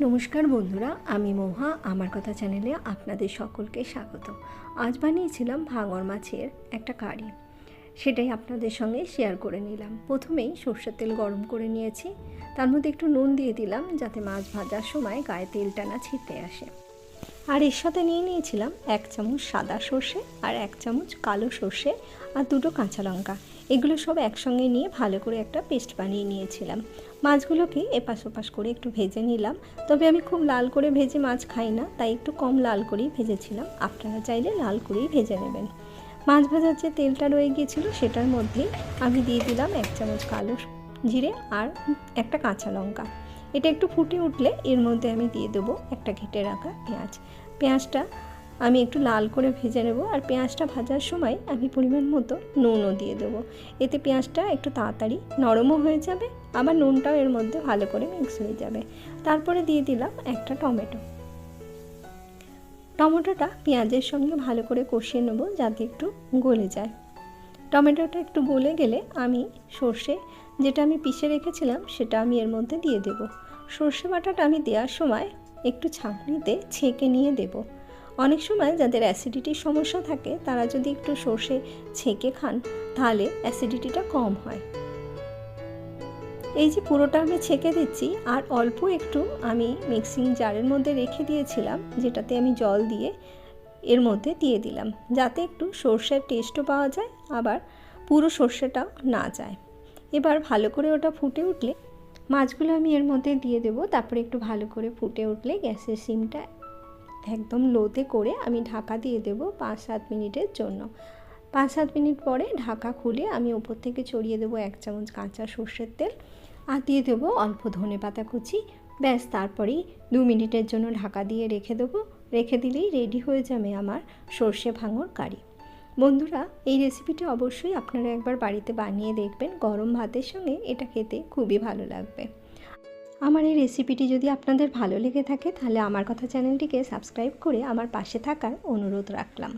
নমস্কার বন্ধুরা, আমি মোহা, আমার কথা চ্যানেলে আপনাদের সকলকে স্বাগত আজ বানিয়েছিলাম ভাঙর মাছের একটা কারি। সেটাই আপনাদের সঙ্গে শেয়ার করে নিলাম। প্রথমেই সর্ষের তেল গরম করে নিয়েছি। তার মধ্যে একটু নুন দিয়ে দিলাম যাতে মাছ ভাজার সময় গায়ে তেলটা না ছিটে আসে। আর এর সাথে নিয়ে নিয়েছিলাম এক চামচ সাদা সর্ষে আর এক চামচ কালো সর্ষে আর দুটো কাঁচা লঙ্কা। এগুলো সব একসঙ্গে নিয়ে ভালো করে একটা পেস্ট বানিয়ে নিয়েছিলাম। মাছগুলোকে এপাশ ওপাশ করে একটু ভেজে নিলাম। তবে আমি খুব লাল করে ভেজে মাছ খাই না, তাই একটু কম লাল করেই ভেজেছিলাম। আপনারা চাইলে লাল করেই ভেজে নেবেন। মাছ ভাজার যে তেলটা রয়ে গিয়েছিল সেটার মধ্যেই আমি দিয়ে দিলাম এক চামচ কালো জিরে আর একটা কাঁচা লঙ্কা। এটা একটু ফুটে উঠলে এর মধ্যে আমি দিয়ে দেবো একটা ঘেটে রাখা পেঁয়াজ। পেঁয়াজটা আমি একটু লাল করে ভেজে নেব আর পেঁয়াজটা ভাজার সময় আমি পরিমাণ মতো নুনও দিয়ে দেবো। এতে পেঁয়াজটা একটু তাড়াতাড়ি নরমও হয়ে যাবে, আবার নুনটাও এর মধ্যে ভালো করে মিক্স হয়ে যাবে। তারপরে দিয়ে দিলাম একটা টমেটো। টমেটোটা পেঁয়াজের সঙ্গে ভালো করে কষিয়ে নেব যাতে একটু গলে যায়। টমেটোটা একটু গলে গেলে আমি সর্ষে যেটা আমি পিষে রেখেছিলাম সেটা আমি এর মধ্যে দিয়ে দেব। সর্ষে বাটাটা আমি দেওয়ার সময় একটু ছাঁকনিতে ছেঁকে নিয়ে দেব। অনেক সময় যাদের অ্যাসিডিটির সমস্যা থাকে, তারা যদি একটু সর্ষে ছেঁকে খান, তাহলে অ্যাসিডিটিটা কম হয়। এই যে পুরোটা আমি ছেঁকে দিচ্ছি, আর অল্প একটু আমি মিক্সিং জারের মধ্যে রেখে দিয়েছিলাম, যেটাতে আমি জল দিয়ে এর মধ্যে দিয়ে দিলাম, যাতে একটু সর্ষের টেস্টও পাওয়া যায়, আবার পুরো সর্ষেটাও না যায়। এবার ভালো করে ওটা ফুটে উঠলে মাছগুলো আমি এর মধ্যে দিয়ে দেবো। তারপরে একটু ভালো করে ফুটে উঠলে গ্যাসের সিমটা একদম লোতে করে আমি ঢাকা দিয়ে দেবো পাঁচ সাত মিনিটের জন্য। পাঁচ সাত মিনিট পরে ঢাকা খুলে আমি ওপর থেকে ছড়িয়ে দেবো এক চামচ কাঁচা সর্ষের তেল আর দিয়ে দেবো অল্প ধনে পাতা কুচি। ব্যাস, তারপরেই দু মিনিটের জন্য ঢাকা দিয়ে রেখে দেবো। রেখে দিলেই রেডি হয়ে যাবে আমার সর্ষে ভাঙর কারি। বন্ধুরা, এই রেসিপিটি অবশ্যই আপনারা একবার বাড়িতে বানিয়ে দেখবেন। গরম ভাতের সঙ্গে এটা খেতে খুবই ভালো লাগবে। আমার এই রেসিপিটি যদি আপনাদের ভালো লেগে থাকে, তাহলে আমার কথা চ্যানেলটিকে সাবস্ক্রাইব করে আমার পাশে থাকার অনুরোধ রাখলাম।